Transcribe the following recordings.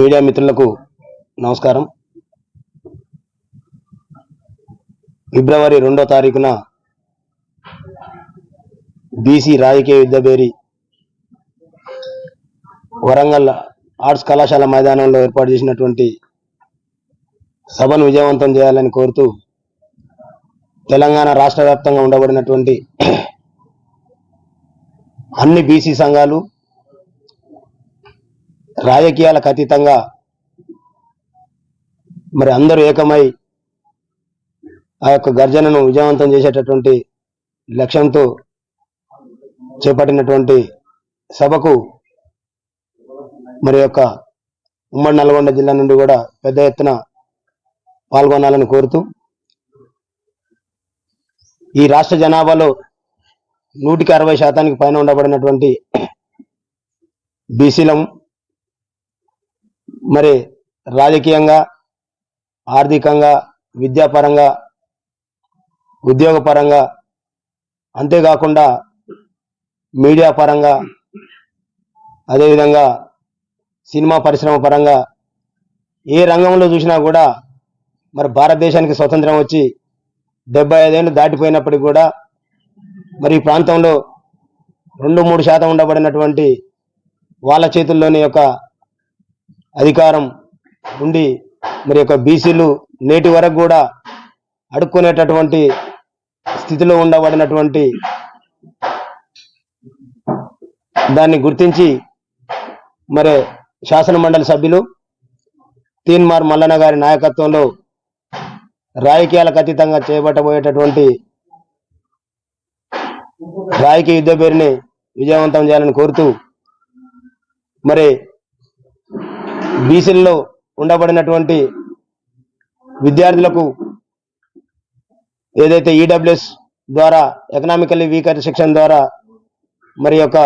Media మిత్రులకు నమస్కారం. ఫిబ్రవరి రెండో తారీఖున బీసీ రాజకీయ యుద్ధబేరి వరంగల్ ఆర్ట్స్ కళాశాల మైదానంలో ఏర్పాటు చేసినటువంటి సభను విజయవంతం చేయాలని కోరుతూ తెలంగాణ రాష్ట్ర వ్యాప్తంగా ఉండబడినటువంటి అన్ని బీసీ సంఘాలు రాజకీయాలకు అతీతంగా మరి అందరూ ఏకమై ఆ యొక్క గర్జనను విజయవంతం చేసేటటువంటి లక్ష్యంతో చేపట్టినటువంటి సభకు మరి యొక్క ఉమ్మడి నల్గొండ జిల్లా నుండి కూడా పెద్ద ఎత్తున పాల్గొనాలని కోరుతూ ఈ రాష్ట్ర జనాభాలో నూటికి అరవై శాతానికి పైన ఉండబడినటువంటి బీసీలం మరి రాజకీయంగా ఆర్థికంగా విద్యాపరంగా ఉద్యోగపరంగా అంతేకాకుండా మీడియా పరంగా అదేవిధంగా సినిమా పరిశ్రమ పరంగా ఏ రంగంలో చూసినా కూడా మరి భారతదేశానికి స్వతంత్రం వచ్చి డెబ్బై ఐదేళ్ళు దాటిపోయినప్పటికీ కూడా మరి ఈ ప్రాంతంలో రెండు మూడు శాతం ఉండబడినటువంటి వాళ్ళ చేతుల్లోని యొక్క అధికారం ఉండి మరి యొక్క బీసీలు నేటి వరకు కూడా అడుక్కునేటటువంటి స్థితిలో ఉండబడినటువంటి దాన్ని గుర్తించి మరి శాసనమండలి సభ్యులు తీన్మార్ మల్లన్న గారి నాయకత్వంలో రాజకీయాలకు అతీతంగా చేపట్టబోయేటటువంటి రాజకీయ యుద్ధ పేరుని విజయవంతం చేయాలని కోరుతూ మరి బీసీల్లో ఉండబడినటువంటి విద్యార్థులకు ఏదైతే ఈడబ్ల్యూఎస్ ద్వారా ఎకనామికల్లీ వీకర్ సెక్షన్ ద్వారా మరి యొక్క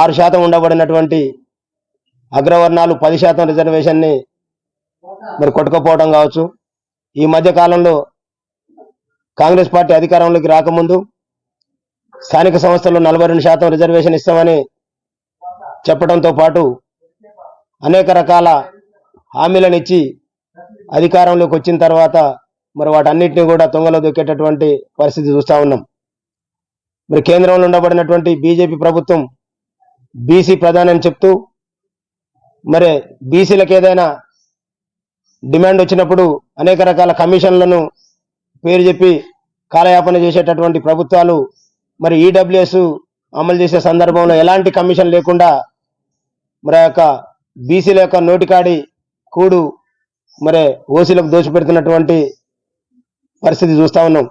ఆరు శాతం ఉండబడినటువంటి అగ్రవర్ణాలు పది శాతం రిజర్వేషన్ని మరి కొట్టుకపోవడం కావచ్చు. ఈ మధ్య కాలంలో కాంగ్రెస్ పార్టీ అధికారంలోకి రాకముందు స్థానిక సంస్థల్లో నలభై రెండు శాతం రిజర్వేషన్ ఇస్తామని చెప్పడంతో పాటు అనేక రకాల హామీలను ఇచ్చి అధికారంలోకి వచ్చిన తర్వాత మరి వాటన్నిటిని కూడా తొంగలో దొక్కేటటువంటి పరిస్థితి చూస్తా ఉన్నాం. మరి కేంద్రంలో ఉండబడినటువంటి బీజేపీ ప్రభుత్వం బీసీ ప్రధానని చెప్తూ మరి బీసీలకు ఏదైనా డిమాండ్ వచ్చినప్పుడు అనేక రకాల కమిషన్లను పేరు చెప్పి కాలయాపన చేసేటటువంటి ప్రభుత్వాలు మరి ఈడబ్ల్యూఎస్ అమలు చేసే సందర్భంలో ఎలాంటి కమిషన్ లేకుండా మరి ఆ యొక్క బీసీల యొక్క నోటికాడి కూడు మరి ఓసీలకు దోచిపెడుతున్నటువంటి పరిస్థితి చూస్తా ఉన్నాం.